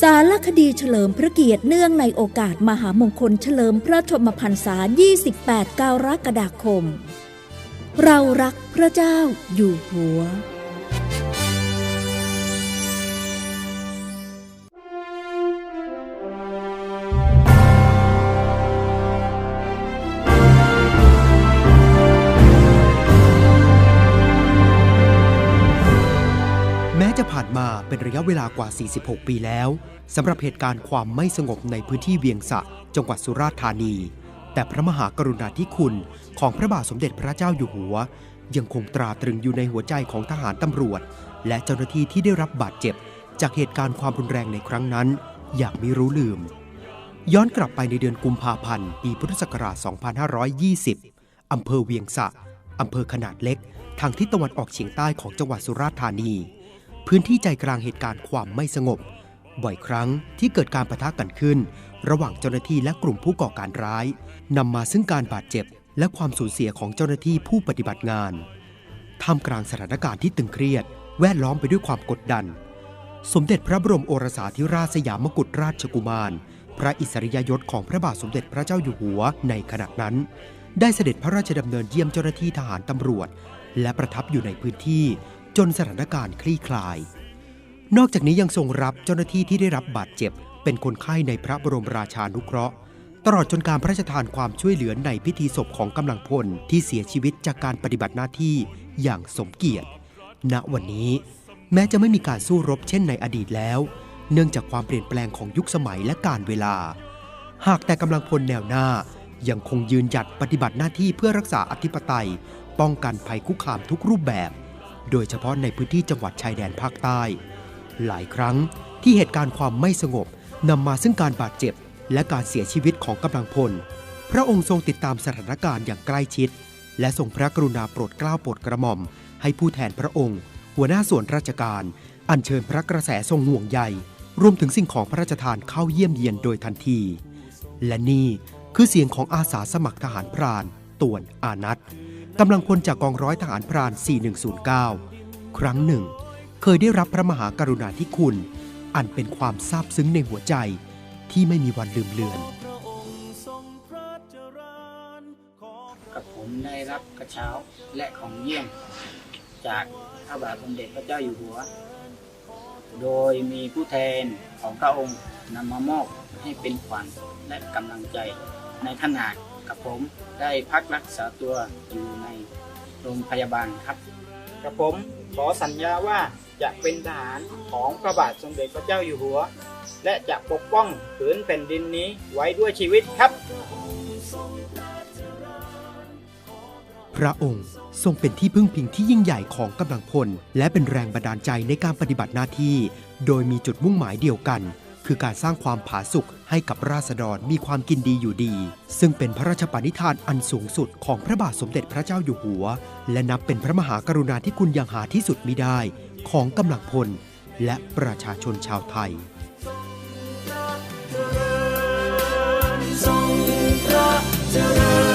สารคดีเฉลิมพระเกียรติเนื่องในโอกาสมหามงคลเฉลิมพระชนมพรรษา 28 กรกฎาคม เรารักพระเจ้าอยู่หัว จะผ่านมาเป็นระยะเวลากว่า 46 ปีแล้วสำหรับเหตุการณ์ความไม่สงบในพื้นที่เวียงสะ จังหวัดสุราษฎร์ธานี แต่พระมหากรุณาธิคุณของพระบาทสมเด็จพระเจ้าอยู่หัว ยังคงตราตรึงอยู่ในหัวใจของทหารตำรวจ และเจ้าหน้าที่ที่ได้รับบาดเจ็บ จากเหตุการณ์ความรุนแรงในครั้งนั้น อย่างไม่รู้ลืม ย้อนกลับไปในเดือนกุมภาพันธ์ปีพุทธศักราช 2520 อำเภอเวียงสะอำเภอขนาดเล็ก ทางทิศตะวันออกเฉียงใต้ของจังหวัดสุราษฎร์ธานี พื้นที่ใจกลางเหตุการณ์ความไม่สงบ บ่อยครั้งที่เกิดการประทะกันขึ้น ระหว่างเจ้าหน้าที่และกลุ่มผู้ก่อการร้ายนำมาซึ่งการบาดเจ็บ และความสูญเสียของเจ้าหน้าที่ผู้ปฏิบัติงานท่ามกลางสถานการณ์ที่ตึงเครียด แวดล้อมไปด้วยความกดดัน สมเด็จพระบรมโอรสาธิราชสยามกุฎราชกุมาร พระอิสริยยศของพระบาทสมเด็จพระเจ้าอยู่หัวในขณะนั้น ได้เสด็จพระราชดำเนินเยี่ยมเจ้าหน้าที่ทหารตำรวจ และประทับอยู่ในพื้นที่ จนสถานการณ์คลี่คลาย นอกจากนี้ยังทรงรับเจ้าหน้าที่ที่ได้รับบาดเจ็บ เป็นคนไข้ในพระบรมราชานุเคราะห์ ตลอดจนการพระราชทานความช่วยเหลือในพิธีศพของกำลังพลที่เสียชีวิตจากการปฏิบัติหน้าที่อย่างสมเกียรติ ณ วันนี้ แม้จะไม่มีการสู้รบเช่นในอดีตแล้ว เนื่องจากความเปลี่ยนแปลงของยุคสมัยและการเวลา หากแต่กำลังพลแนวหน้ายังคงยืนหยัดปฏิบัติหน้าที่เพื่อรักษาอธิปไตย ป้องกันภัยคุกคามทุกรูปแบบ โดยเฉพาะในพื้นที่จังหวัดชายแดนภาคใต้ หลายครั้งที่เหตุการณ์ความไม่สงบนำมาซึ่งการบาดเจ็บ และการเสียชีวิตของกำลังพล พระองค์ทรงติดตามสถานการณ์อย่างใกล้ชิด และทรงพระกรุณาโปรดเกล้าโปรดกระหม่อม ให้ผู้แทนพระองค์ หัวหน้าส่วนราชการ อัญเชิญพระกระแสทรงห่วงใยรวมถึงสิ่งของพระราชทานเข้าเยี่ยมเยียนโดยทันที และนี่คือเสียงของอาสาสมัครทหารพรานต่วนอานัท กำลังพลจากกองร้อยทหารพราน 4109 ครั้งหนึ่ง เคยได้รับพระมหากรุณาธิคุณ อันเป็นความซาบซึ้งในหัวใจที่ไม่มีวันลืมเลือน กับผมได้รับกระเช้าและของเยี่ยม จากพระบาทสมเด็จพระเจ้าอยู่หัว โดยมีผู้แทนของพระองค์นำมามอบให้เป็นขวัญและกำลังใจในขณะกับผมได้พักรักษาตัวอยู่ใน โรงพยาบาลครับกับผมขอสัญญาว่าจะเป็นทหารของพระบาทสมเด็จพระเจ้าอยู่หัว และจะปกป้องผืนแผ่นดินนี้ไว้ด้วยชีวิตครับ พระองค์ทรงเป็นที่พึ่งพิงที่ยิ่งใหญ่ของกำลังพล และเป็นแรงบันดาลใจในการปฏิบัติหน้าที่ โดยมีจุดมุ่งหมายเดียวกัน คือการสร้างความผาสุกให้กับราษฎรมีความกินดีอยู่ดี ซึ่งเป็นพระราชปณิธานอันสูงสุดของพระบาทสมเด็จพระเจ้าอยู่หัว และนับเป็นพระมหากรุณาธิคุณอย่างหาที่สุดมิได้ ของกำลังพล และประชาชนชาวไทยทรงพระเจริญ